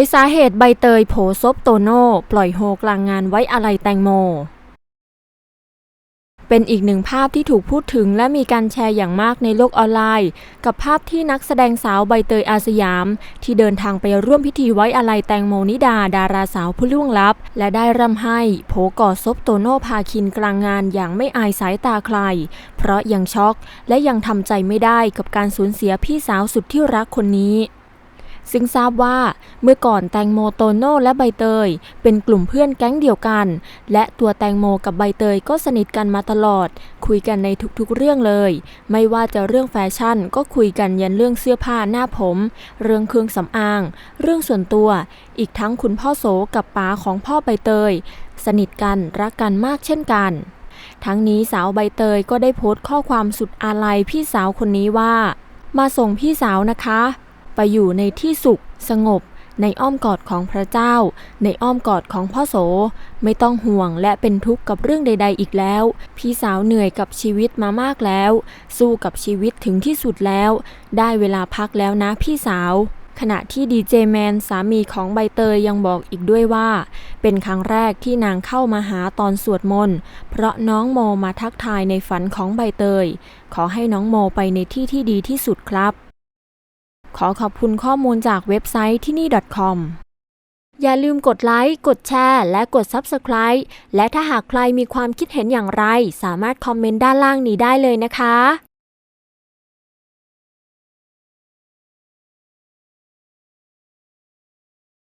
ยสาเหตุใบเตยโผซบโตโน่ ปล่อยโฮกลางงานไว้อะไรแตงโม เป็นอีกหนึ่งภาพที่ถูกพูดถึงและมีการแชร์อย่างมากในโลกออนไลน์ กับภาพที่นักแสดงสาวใบเตยอาสยาม ที่เดินทางไปร่วมพิธีไว้อาลัยแตงโมนิดาดาราสาวผู้ล่วงลับ และได้ร่ำไห้โผกอดซบโตโน่พาคินกลางงานอย่างไม่อายสายตาใคร เพราะยังช็อกและยังทำใจไม่ได้กับการสูญเสียพี่สาวสุดที่รักคนนี้ ซึ่งทราบว่าเมื่อก่อนแตงโมโตโน่และใบเตย เป็นกลุ่มเพื่อนแก๊งเดียวกัน และตัวแตงโมกับใบเตยก็สนิทกันมาตลอด คุยกันในทุกๆเรื่องเลย ไม่ว่าจะเรื่องแฟชั่นก็คุยกันยันเรื่องเสื้อผ้าหน้าผม เรื่องเครื่องสำอาง เรื่องส่วนตัว อีกทั้งคุณพ่อโสกับป๋าของพ่อใบเตย สนิทกันรักกันมากเช่นกันทั้งนี้สาวใบเตยก็ได้โพสต์ข้อความสุดอาลัยพี่สาวคนนี้ว่า มาส่งพี่สาวนะคะ ไปอยู่ในที่สุขสงบ ในอ้อมกอดของพระเจ้า ในอ้อมกอดของพ่อโส ไม่ต้องห่วงและเป็นทุกข์กับเรื่องใด ๆ อีกแล้ว พี่สาวเหนื่อยกับชีวิตมามากแล้ว สู้กับชีวิตถึงที่สุดแล้ว ได้เวลาพักแล้วนะพี่สาวขณะที่ดีเจแมนสามีของใบเตยยังบอกอีกด้วยว่า เป็นครั้งแรกที่นางเข้ามาหาตอนสวดมนต์เพราะน้องโมมาทักทายในฝันของใบเตย ขอให้น้องโมไปในที่ที่ดีที่สุดครับ ขอขอบคุณข้อมูลจากเว็บไซต์ที่นี่ .com อย่าลืมกดไลค์ กดแชร์ และกด Subscribe และถ้าหากใครมีความคิดเห็นอย่างไร สามารถคอมเมนต์ด้านล่างนี้ได้เลยนะคะ